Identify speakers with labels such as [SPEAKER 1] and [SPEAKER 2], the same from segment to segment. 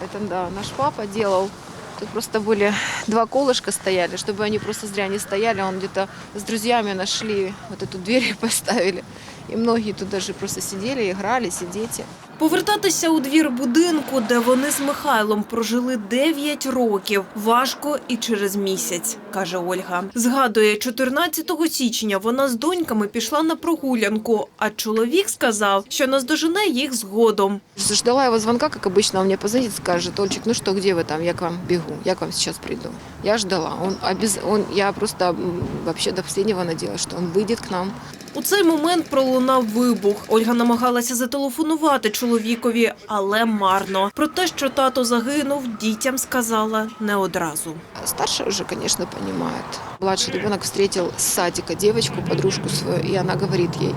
[SPEAKER 1] Это да, наш папа делал. Тут просто были два колышка стояли, чтобы они просто зря не стояли. Он где-то с друзьями нашли вот эту дверь и поставили. И многие тут даже просто сидели, игрались, и дети.
[SPEAKER 2] Повертатися у двір будинку, де вони з Михайлом прожили 9 років, важко і через місяць, каже Ольга. Згадує, 14 січня вона з доньками пішла на прогулянку, а чоловік сказав, що наздожене їх згодом.
[SPEAKER 1] Ждала его звонка, как обычно, он мне позвонит, скажет, Ольчик, ну что, где вы там, я к вам бегу, я к вам сейчас приду. Я ждала, он, обез... он, я просто м, вообще до последнего надеялась, что он выйдет к нам.
[SPEAKER 2] У цей момент пролунав вибух. Ольга намагалася зателефонувати чоловікові, але марно. Про те, що тато загинув, дітям сказала не одразу.
[SPEAKER 1] Старшая уже, конечно, понимает. Младший ребенок встретил с садика девочку, подружку свою, и она говорит ей,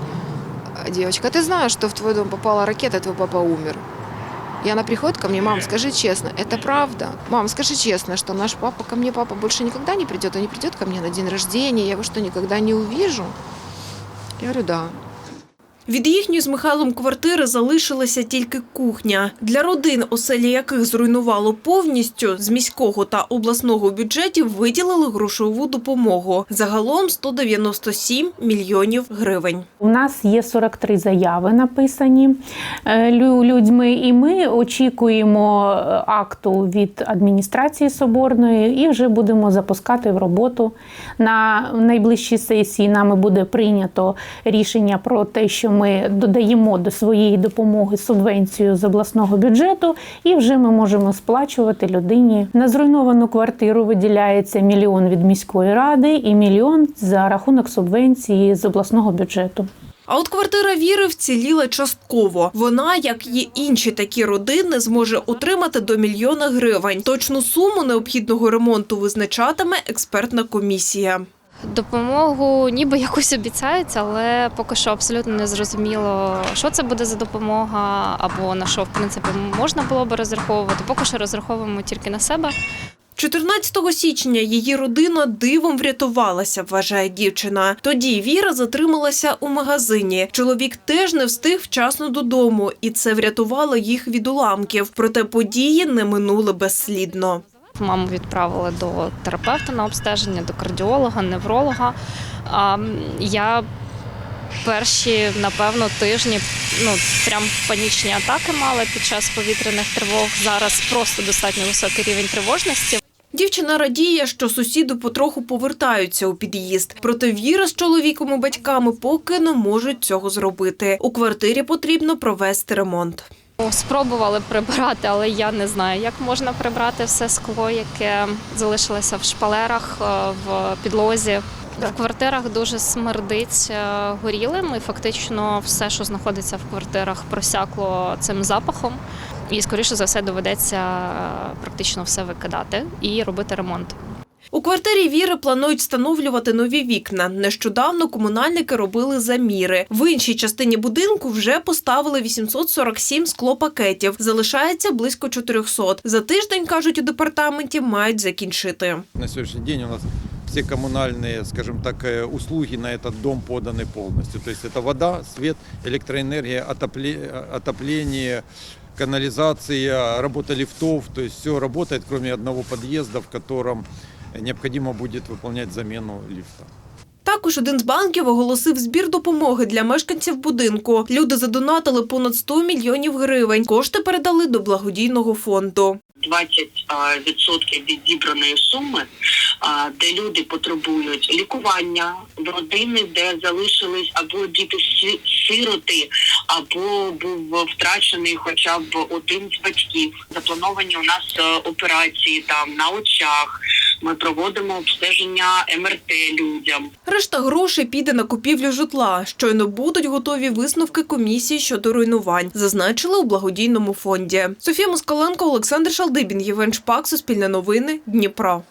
[SPEAKER 1] «А, девочка, ты знаешь, что в твой дом попала ракета, твой папа умер? И она приходит ко мне, мам, скажи честно, это правда? Мам, скажи честно, что наш папа ко мне, папа больше никогда не придет, он не придет ко мне на день рождения, я его что, никогда не увижу? Я говорю, да.
[SPEAKER 2] Від їхньої з Михайлом квартири залишилася тільки кухня. Для родин, оселі яких зруйнувало повністю, з міського та обласного бюджетів виділили грошову допомогу. Загалом 197 мільйонів гривень.
[SPEAKER 3] У нас є 43 заяви написані е, людьми, і ми очікуємо е, акту від адміністрації соборної і вже будемо запускати в роботу. На найближчій сесії нами буде прийнято рішення про те, що ми додаємо до своєї допомоги субвенцію з обласного бюджету, і вже ми можемо сплачувати людині. На зруйновану квартиру виділяється мільйон від міської ради і мільйон за рахунок субвенції з обласного бюджету.
[SPEAKER 2] А от квартира Віри вціліла частково. Вона, як і інші такі родини, зможе отримати до мільйона гривень. Точну суму необхідного ремонту визначатиме експертна комісія.
[SPEAKER 4] Допомогу ніби якусь обіцяють, але поки що абсолютно не зрозуміло, що це буде за допомога, або на що в принципі можна було би розраховувати. Поки що розраховуємо тільки на себе.
[SPEAKER 2] 14 січня її родина дивом врятувалася, вважає дівчина. Тоді Віра затрималася у магазині. Чоловік теж не встиг вчасно додому, і це врятувало їх від уламків. Проте події не минули безслідно.
[SPEAKER 4] Маму відправили до терапевта на обстеження, до кардіолога, невролога. А я перші, напевно, тижні ну прям панічні атаки мала під час повітряних тривог. Зараз просто достатньо високий рівень тривожності.
[SPEAKER 2] Дівчина радіє, що сусіди потроху повертаються у під'їзд. Проте Віра з чоловіком і батьками поки не можуть цього зробити. У квартирі потрібно провести ремонт.
[SPEAKER 4] Спробували прибирати, але я не знаю, як можна прибрати все скло, яке залишилося в шпалерах, е, в підлозі. В квартирах дуже смердить е, горілим, і фактично все, що знаходиться в квартирах, просякло цим запахом. І, скоріше за все, доведеться е, практично все викидати і робити ремонт.
[SPEAKER 2] У квартирі Віри планують встановлювати нові вікна. Нещодавно комунальники робили заміри. В іншій частині будинку вже поставили 847 склопакетів. Залишається близько 400. За тиждень, кажуть у департаменті, мають закінчити.
[SPEAKER 5] На сегодняшний день у нас все коммунальные, скажем так, э, услуги на этот дом поданы полностью. То есть это вода, свет, электроэнергия, отопле- отопление, канализация, работа лифтов. То есть все работает, кроме одного подъезда, в котором необходимо будет выполнять замену лифта.
[SPEAKER 2] Також один з банків оголосив збір допомоги для мешканців будинку. Люди задонатили понад 100 мільйонів гривень. Кошти передали до благодійного фонду.
[SPEAKER 6] 20% від зібраної суми, де люди потребують лікування в родини, де залишились або діти сироти, або був втрачений хоча б один з батьків. Заплановані у нас е, операції там на очах. Ми проводимо обстеження МРТ людям.
[SPEAKER 2] Решта грошей піде на купівлю житла. Щойно будуть готові висновки комісії щодо руйнувань, зазначили у благодійному фонді. Софія Москаленко, Олександр Шалдибін, Євген Шпак, Суспільне новини, Дніпро.